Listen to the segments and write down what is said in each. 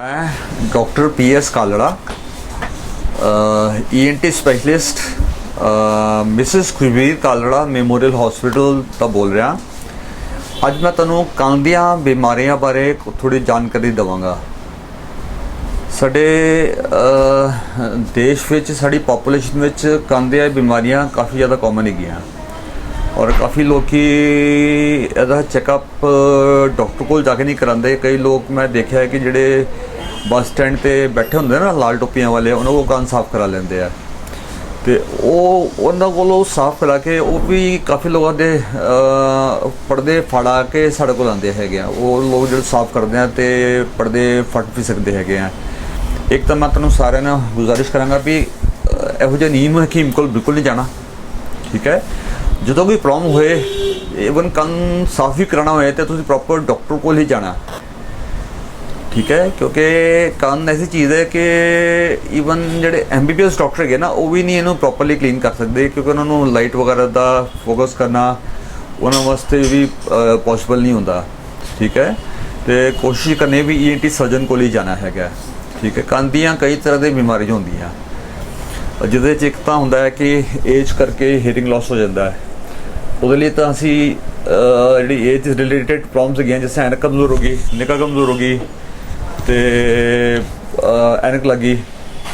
ਮੈਂ doctor P S Kalra ENT specialist Mrs Khushbir Kalra memorial hospital ਤੋਂ ਬੋਲ ਰਿਹਾ। ਅੱਜ ਮੈਂ ਤੁਹਾਨੂੰ ਕੰਨ ਦੀਆਂ ਬਿਮਾਰੀਆਂ ਬਾਰੇ ਥੋੜੀ ਜਾਣਕਾਰੀ ਦਵਾਂਗਾ। ਸਾਡੇ ਦੇਸ਼ ਵਿੱਚ, ਸਾਡੀ ਪੋਪੂਲੇਸ਼ਨ ਵਿੱਚ ਕੰਨ ਦੀਆਂ ਬਿਮਾਰੀਆਂ ਕਾਫੀ ਜ਼ਿਆਦਾ ਕਾਮਨ ਹੈਗੀਆਂ। ਔਰ ਕਾਫੀ ਲੋਕੀ ਇਹਦਾ ਚੈੱਕਅਪ ਡਾਕਟਰ ਕੋਲ ਜਾ ਕੇ ਨਹੀਂ ਕਰਾਉਂਦੇ। ਕਈ ਲੋਕ ਮੈਂ ਦੇਖਿਆ ਹੈ ਕਿ ਜਿਹੜੇ ਬੱਸ ਸਟੈਂਡ ਤੇ ਬੈਠੇ ਹੁੰਦੇ ਨਾ, ਲਾਲ ਟੋਪੀਆਂ ਵਾਲੇ, ਉਹਨਾਂ ਕੋਲ ਕੰਨ ਸਾਫ਼ ਕਰਾ ਲੈਂਦੇ ਆ। ਤੇ ਉਹ ਉਹਨਾਂ ਕੋਲੋਂ ਸਾਫ਼ ਕਰਾ ਕੇ ਉਹ ਵੀ ਕਾਫੀ ਲੋਕਾਂ ਦੇ ਪਰਦੇ ਫੜਾ ਕੇ ਸਾਡੇ ਕੋਲ ਆਉਂਦੇ ਹੈਗੇ ਆ। ਉਹ ਲੋਕ ਜਿਹੜੇ ਸਾਫ਼ ਕਰਦੇ ਆ ਤੇ ਪਰਦੇ ਫਟ ਵੀ ਸਕਦੇ ਹੈਗੇ ਆ। ਇੱਕ ਤਾਂ ਮੈਂ ਤੁਹਾਨੂੰ ਸਾਰਿਆਂ ਨਾਲ ਗੁਜ਼ਾਰਿਸ਼ ਕਰਾਂਗਾ ਵੀ ਇਹੋ ਜਿਹੇ ਨੀਮ ਹਕੀਮ ਕੋਲ ਬਿਲਕੁਲ ਨਹੀਂ ਜਾਣਾ। ਠੀਕ ਹੈ? ਜਦੋਂ ਕੋਈ ਪ੍ਰੋਬਲਮ ਹੋਏ ਇਵਨ ਕੰਨ ਸਾਫ਼ ਵੀ ਕਰਾਉਣਾ ਹੋਏ ਤੇ ਤੁਸੀਂ ਪ੍ਰੋਪਰ ਡਾਕਟਰ ਕੋਲ ਹੀ ਜਾਣਾ। ਠੀਕ ਹੈ? ਕਿਉਂਕਿ ਕੰਨ ਐਸੀ ਚੀਜ਼ ਹੈ ਕਿ ਈਵਨ ਜਿਹੜੇ ਐਮਬੀਬੀਐਸ ਡਾਕਟਰ ਹੈਗੇ ਨਾ, ਉਹ ਵੀ ਨਹੀਂ ਇਹਨੂੰ ਪ੍ਰੋਪਰਲੀ ਕਲੀਨ ਕਰ ਸਕਦੇ, ਕਿਉਂਕਿ ਉਹਨਾਂ ਨੂੰ ਲਾਈਟ ਵਗੈਰਾ ਦਾ ਫੋਕਸ ਕਰਨਾ ਉਹਨਾਂ ਵਾਸਤੇ ਵੀ ਪੋਸੀਬਲ ਨਹੀਂ ਹੁੰਦਾ। ਠੀਕ ਹੈ? ਤੇ ਕੋਸ਼ਿਸ਼ ਕਰਨੀ ਵੀ ਈਐਨਟੀ ਸਰਜਨ ਕੋਲ ਹੀ ਜਾਣਾ ਹੈਗਾ। ਠੀਕ ਹੈ? ਕੰਨ ਦੀਆਂ ਕਈ ਤਰ੍ਹਾਂ ਦੀਆਂ ਬਿਮਾਰੀਆਂ ਹੁੰਦੀਆਂ। ਜਿਹਦੇ ਚ ਇੱਕ ਤਾਂ ਹੁੰਦਾ ਹੈ ਕਿ ਏਜ ਕਰਕੇ ਹੀਅਰਿੰਗ ਲਾਸ ਹੋ ਜਾਂਦਾ ਹੈ। ਉਹਦੇ ਲਈ ਤਾਂ ਅਸੀਂ ਜਿਹੜੀ ਏਜ ਰਿਲੇਟਡ ਪ੍ਰੋਬਲਮਸ ਹੈਗੀਆਂ ਜਿਵੇਂ ਐਨਕ ਕਮਜ਼ੋਰ ਹੋ ਗਈ ਨਿਕਾ ਕਮਜ਼ੋਰ ਹੋ ਗਈ ਤੇ ਅਹ, ਐਨਕ ਲੱਗੀ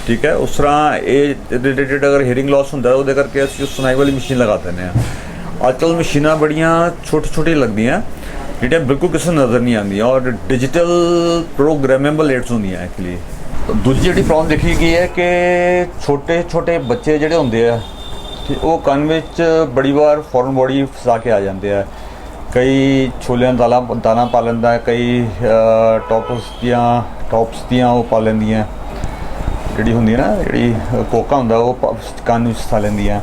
ਠੀਕ ਹੈ? ਉਸ ਤਰ੍ਹਾਂ ਇਹ ਰਿਲੇਟਡ ਅਗਰ ਹੀਅਰਿੰਗ ਲਾਸ ਹੁੰਦਾ ਉਹਦੇ ਕਰਕੇ ਅਸੀਂ ਸੁਣਾਈ ਵਾਲੀ ਮਸ਼ੀਨ ਲਗਾ ਦਿੰਦੇ ਹਾਂ। ਅੱਜ ਕੱਲ੍ਹ ਮਸ਼ੀਨਾਂ ਬੜੀਆਂ ਛੋਟੀ ਛੋਟੀਆਂ ਲੱਗਦੀਆਂ ਜਿਹੜੀਆਂ ਬਿਲਕੁਲ ਕਿਸੇ ਨੂੰ ਨਜ਼ਰ ਨਹੀਂ ਆਉਂਦੀਆਂ ਔਰ ਡਿਜੀਟਲ ਪ੍ਰੋਗਰਾਮੇਬਲ ਏਡਸ ਹੁੰਦੀਆਂ ਐਕਚੁਅਲੀ ਦੂਜੀ ਜਿਹੜੀ ਪ੍ਰੋਬਲਮ ਦੇਖੀ ਗਈ ਹੈ ਕਿ ਛੋਟੇ ਛੋਟੇ ਬੱਚੇ ਜਿਹੜੇ ਹੁੰਦੇ ਆ ਤੇ ਉਹ ਕੰਨ ਵਿੱਚ ਬੜੀ ਵਾਰ ਫੋਰਨ ਬੋਡੀ ਫਸਾ ਕੇ ਆ ਜਾਂਦੇ ਆ। ਕਈ ਛੋਲਿਆਂ ਦਾ ਦਾਲਾਂ ਦਾਣਾ ਪਾ ਲੈਂਦਾ, ਕਈ ਟੌਪਸ ਦੀਆਂ ਟੌਪਸ ਦੀਆਂ ਉਹ ਪਾ ਲੈਂਦੀਆਂ। ਜਿਹੜੀ ਹੁੰਦੀ ਹੈ ਨਾ, ਜਿਹੜੀ ਕੋਕਾ ਹੁੰਦਾ, ਉਹ ਕੰਨ ਵਿੱਚ ਫਸਾ ਲੈਂਦੀਆਂ।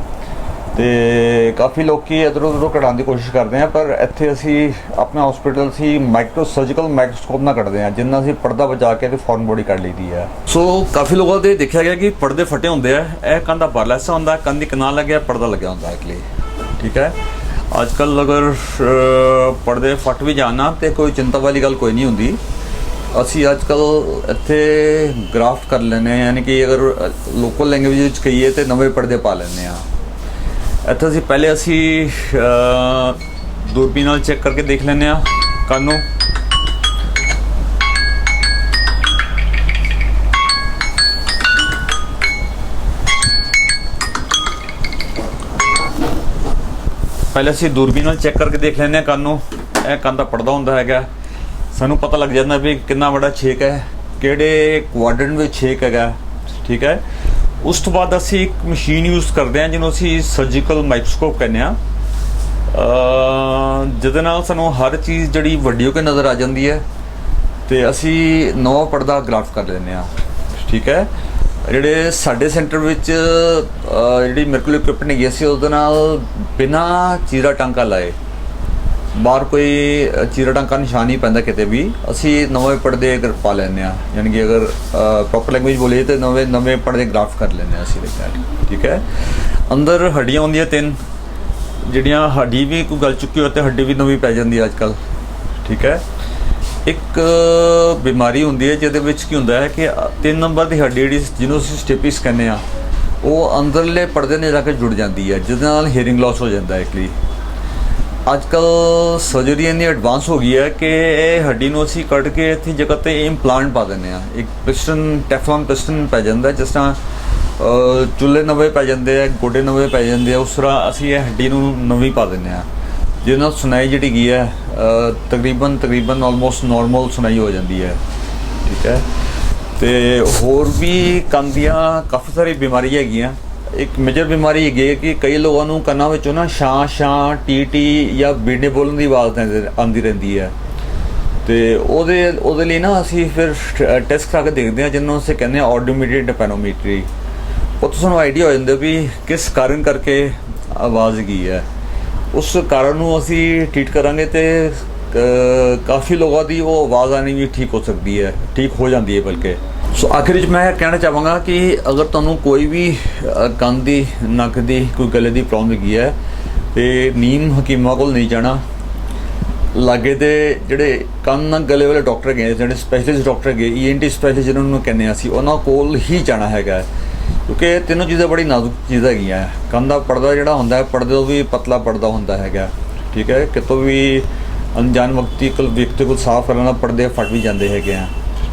ਤੇ ਕਾਫੀ ਲੋਕੀ ਇਧਰੋਂ ਉਧਰੋਂ ਕਢਾਉਣ ਦੀ ਕੋਸ਼ਿਸ਼ ਕਰਦੇ ਆ, ਪਰ ਇੱਥੇ ਅਸੀਂ ਆਪਣਾ ਹਸਪੀਟਲ ਸੀ ਮਾਈਕਰੋ ਸਰਜੀਕਲ ਮਾਈਕਰੋਸਕੋਪ ਨਾਲ ਕੱਢਦੇ ਆ, ਜਿੰਨਾ ਅਸੀਂ ਪਰਦਾ ਬਚਾ ਕੇ ਤੇ ਫੋਰਨ ਬੋਡੀ ਕੱਢ ਲਈਦੀ ਆ। ਸੋ ਕਾਫੀ ਲੋਕਾਂ ਦੇ ਦੇਖਿਆ ਗਿਆ ਕਿ ਪਰਦੇ ਫਟੇ ਹੁੰਦੇ ਆ, ਇਹ ਕੰਨ ਦਾ ਪਰਲਾ ਹਿੱਸਾ ਹੁੰਦਾ ਕੰਨ ਦੀ ਕਿਨਾਰ ਲੱਗਿਆ, ਪਰਦਾ ਲੱਗਿਆ ਹੁੰਦਾ ਐਕਲੀ ਠੀਕ ਹੈ? ਅੱਜ ਕੱਲ ਅਗਰ ਪਰਦੇ ਫਟ ਵੀ ਜਾਣਾ ਤੇ ਕੋਈ ਚਿੰਤਾ ਵਾਲੀ ਗੱਲ ਕੋਈ ਨਹੀਂ ਹੁੰਦੀ। ਅਸੀਂ ਅੱਜ ਕੱਲ ਇੱਥੇ ਗ੍ਰਾਫਟ ਕਰ ਲੈਂਦੇ ਹਾਂ ਯਾਨੀ ਕਿ ਅਗਰ ਲੋਕਲ ਲੈਂਗੁਏਜ ਵਿੱਚ ਕਹੀਏ ਤੇ ਨਵੇਂ ਪਰਦੇ ਪਾ ਲੈਂਦੇ ਆ। ਇੱਥੇ ਅਸੀਂ ਪਹਿਲੇ ਅਸੀਂ ਦੂਰਬੀਨ ਨਾਲ ਚੈੱਕ ਕਰਕੇ ਦੇਖ ਲੈਂਦੇ ਆ ਕੰਨ? ਨੂੰ ਪਹਿਲੇ ਅਸੀਂ ਦੂਰਬੀਨ ਨਾਲ ਚੈੱਕ ਕਰਕੇ ਦੇਖ ਲੈਂਦੇ ਆ ਕੰਨ। ਨੂੰ ਇਹ ਕੰਨ ਦਾ ਪਰਦਾ ਹੁੰਦਾ ਹੈਗਾ। ਸਾਨੂੰ ਪਤਾ ਲੱਗ ਜਾਂਦਾ ਵੀ ਕਿੰਨਾ ਵੱਡਾ ਛੇਕ ਹੈ, ਕਿਹੜੇ ਕੁਆਡਰੈਂਟ ਵਿੱਚ ਛੇਕ ਹੈਗਾ। ਠੀਕ ਹੈ? ਉਸ ਤੋਂ ਬਾਅਦ ਅਸੀਂ ਇੱਕ ਮਸ਼ੀਨ ਯੂਜ਼ ਕਰਦੇ ਹਾਂ, ਜਿਹਨੂੰ ਅਸੀਂ ਸਰਜੀਕਲ ਮਾਈਕਰੋਸਕੋਪ ਕਹਿੰਦੇ ਆ ਜਿਹਦੇ ਨਾਲ ਸਾਨੂੰ ਹਰ ਚੀਜ਼ ਜਿਹੜੀ ਵੱਡੀ ਹੋ ਕੇ ਨਜ਼ਰ ਆ ਜਾਂਦੀ ਹੈ ਤੇ ਅਸੀਂ ਨਵਾਂ ਪਰਦਾ ਗ੍ਰਾਫ ਕਰ ਲੈਂਦੇ ਆ ਠੀਕ ਹੈ? ਜਿਹੜੇ ਸਾਡੇ ਸੈਂਟਰ ਵਿੱਚ ਜਿਹੜੀ ਮੇਰੇ ਕੋਲ ਇਕਵਿਪਮੈਂਟ ਹੈਗੀ ਸੀ ਉਹਦੇ ਨਾਲ ਬਿਨਾ ਚੀਰਾ ਟਾਂਕਾ ਲਾਏ। ਬਾਹਰ ਕੋਈ ਅ, ਚੀਰਾ ਟਾਂਕਾ ਨਿਸ਼ਾਨ ਨਹੀਂ ਪੈਂਦਾ ਕਿਤੇ ਵੀ ਅਸੀਂ ਨਵੇਂ ਪਰਦੇ ਅਗਰ ਪਾ ਲੈਂਦੇ ਆ ਯਾਨੀ ਕਿ ਅਗਰ ਪ੍ਰੋਪਰ ਲੈਂਗੁਏਜ ਬੋਲੀਏ ਤੇ ਨਵੇਂ ਨਵੇਂ ਪਰਦੇ ਗ੍ਰਾਫ ਕਰ ਲੈਂਦੇ ਆ ਅਸੀਂ ਲਾਈਕ ਠੀਕ ਹੈ? ਅੰਦਰ ਹੱਡੀਆਂ ਹੁੰਦੀਆਂ ਤਿੰਨ। ਜਿਹੜੀਆਂ ਹੱਡੀ ਵੀ ਕੋਈ ਗਲ ਚੁੱਕੀ ਹੋਵੇ ਤੇ ਹੱਡੀ ਵੀ ਨਵੀਂ ਪੈ ਜਾਂਦੀ ਹੈ ਅੱਜ ਕੱਲ ਠੀਕ ਹੈ? ਇੱਕ ਬਿਮਾਰੀ ਹੁੰਦੀ ਹੈ ਜਿਹਦੇ ਵਿੱਚ ਕੀ ਹੁੰਦਾ ਹੈ ਕਿ ਤਿੰਨ ਨੰਬਰ ਦੀ ਹੱਡੀ ਜਿਹੜੀ ਜਿਹਨੂੰ ਅਸੀਂ ਸਟੇਪਿਸ ਕਹਿੰਦੇ ਆ ਉਹ ਅੰਦਰਲੇ ਪਰਦੇ ਨੇ ਜਾ ਕੇ ਜੁੜ ਜਾਂਦੀ ਹੈ ਜਿਹਦੇ ਨਾਲ ਹੀਅਰਿੰਗ ਲਾਸ ਹੋ ਜਾਂਦਾ ਹੈ ਐਕਚੁਅਲੀ ਅੱਜ ਕੱਲ ਸਰਜਰੀ ਇੰਨੀ ਐਡਵਾਂਸ ਹੋ ਗਈ ਹੈ ਕਿ ਇਹ ਹੱਡੀ ਨੂੰ ਅਸੀਂ ਕੱਢ ਕੇ ਇੱਥੇ ਜਗ੍ਹਾ ਤੇ ਇੰਪਲਾਂਟ ਪਾ ਦਿੰਦੇ ਆ ਇੱਕ ਪਿਸਟਨ ਟੈਫਲਨ ਪਿਸਟਨ ਪੈ ਜਾਂਦਾ ਜਿਸ ਤਰ੍ਹਾਂ ਅਹ, ਚੁੱਲ੍ਹੇ ਨਵੇਂ ਪੈ ਜਾਂਦੇ ਆ ਗੋਡੇ ਨਵੇਂ ਪੈ ਜਾਂਦੇ ਆ ਉਸ ਤਰ੍ਹਾਂ ਅਸੀਂ ਇਹ ਹੱਡੀ ਨੂੰ ਨਵੀਂ ਪਾ ਦਿੰਦੇ ਆ ਜਿਹਦੇ ਨਾਲ ਸੁਣਾਈ ਜਿਹੜੀ ਗਈ ਹੈ ਤਕਰੀਬਨ ਤਕਰੀਬਨ ਆਲਮੋਸਟ ਨਾਰਮਲ ਸੁਣਾਈ ਹੋ ਜਾਂਦੀ ਹੈ। ਠੀਕ ਹੈ? ਤੇ ਹੋਰ ਵੀ ਕੰਨ ਦੀਆਂ ਕਾਫੀ ਸਾਰੀ ਬਿਮਾਰੀਆਂ ਹੈਗੀਆਂ। ਇੱਕ ਮੇਜਰ ਬਿਮਾਰੀ ਹੈਗੀ ਹੈ ਕਿ ਕਈ ਲੋਕਾਂ ਨੂੰ ਕੰਨਾਂ ਵਿੱਚੋਂ ਨਾ ਛਾਂ ਛਾਂ, ਟੀ ਟੀ ਜਾਂ ਬੀਡੇ ਬੋਲਣ ਦੀ ਆਵਾਜ਼ ਆਉਂਦੀ ਰਹਿੰਦੀ ਹੈ। ਤੇ ਉਹਦੇ ਉਹਦੇ ਲਈ ਨਾ ਅਸੀਂ ਫਿਰ ਟੈਸਟ ਕਰਾ ਕੇ ਦੇਖਦੇ ਹਾਂ, ਜਿਹਨੂੰ ਅਸੀਂ ਕਹਿੰਦੇ ਆ ਆਡੀਓਮੀਟਰੀ ਪੈਨੋਮੀਟਰੀ ਉਹ ਤੋਂ ਸਾਨੂੰ ਆਈਡੀਆ ਹੋ ਜਾਂਦਾ ਵੀ ਕਿਸ ਕਾਰਨ ਕਰਕੇ ਆਵਾਜ਼ ਗਈ ਹੈ। ਉਸ ਕਾਰਨ ਨੂੰ ਅਸੀਂ ਟ੍ਰੀਟ ਕਰਾਂਗੇ ਤੇ ਕਾਫੀ ਲੋਕਾਂ ਦੀ ਉਹ ਆਵਾਜ਼ ਆਣੀ ਵੀ ਠੀਕ ਹੋ ਸਕਦੀ ਹੈ, ਠੀਕ ਹੋ ਜਾਂਦੀ ਹੈ ਬਲਕਿ। ਸੋ ਆਖਿਰ ਵਿੱਚ ਮੈਂ ਇਹ ਕਹਿਣਾ ਚਾਹਾਂਗਾ ਕਿ ਅਗਰ ਤੁਹਾਨੂੰ ਕੋਈ ਵੀ ਅ, ਕੰਨ ਦੀ ਨੱਕ ਦੀ ਕੋਈ ਗਲੇ ਦੀ ਪ੍ਰੋਬਲਮ ਹੈਗੀ ਹੈ ਤੇ ਨੀਮ ਹਕੀਮਾਂ ਕੋਲ ਨਹੀਂ ਜਾਣਾ। ਲਾਗੇ ਦੇ ਜਿਹੜੇ ਕੰਨ ਗਲੇ ਵਾਲੇ ਡਾਕਟਰ ਹੈਗੇ ਜਿਹੜੇ ਸਪੈਸ਼ਲਿਸਟ ਡਾਕਟਰ ਹੈਗੇ ਈਐਨਟੀ ਸਪੈਸ਼ਲਿਸਟ ਜਿਹਨਾਂ ਨੂੰ ਕਹਿੰਦੇ ਹਾਂ ਅਸੀਂ ਉਹਨਾਂ ਕੋਲ ਹੀ ਜਾਣਾ ਹੈਗਾ ਕਿਉਂਕਿ ਤਿੰਨੋਂ ਚੀਜ਼ਾਂ ਬੜੀ ਨਾਜ਼ੁਕ ਚੀਜ਼ਾਂ ਹੈਗੀਆਂ ਹੈ। ਕੰਨ ਦਾ ਪਰਦਾ ਜਿਹੜਾ ਹੁੰਦਾ ਹੈ ਪਰਦੇ ਤੋਂ ਵੀ ਪਤਲਾ ਪਰਦਾ ਹੁੰਦਾ ਹੈਗਾ ਠੀਕ ਹੈ ਕਿਤੋਂ ਵੀ ਅਣਜਾਣ ਵਕਤੀ ਕੋਲ ਵਿਅਕਤੀ ਕੋਲ ਸਾਫ਼ ਕਰਨ ਨਾਲ ਪਰਦੇ ਫਟ ਵੀ ਜਾਂਦੇ ਹੈਗੇ ਆ।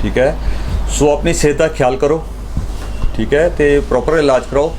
ਠੀਕ ਹੈ ਸੋ ਆਪਣੀ ਸਿਹਤ ਦਾ ਖਿਆਲ ਕਰੋ ਠੀਕ ਹੈ ਤੇ ਪ੍ਰੋਪਰ ਇਲਾਜ ਕਰਾਓ।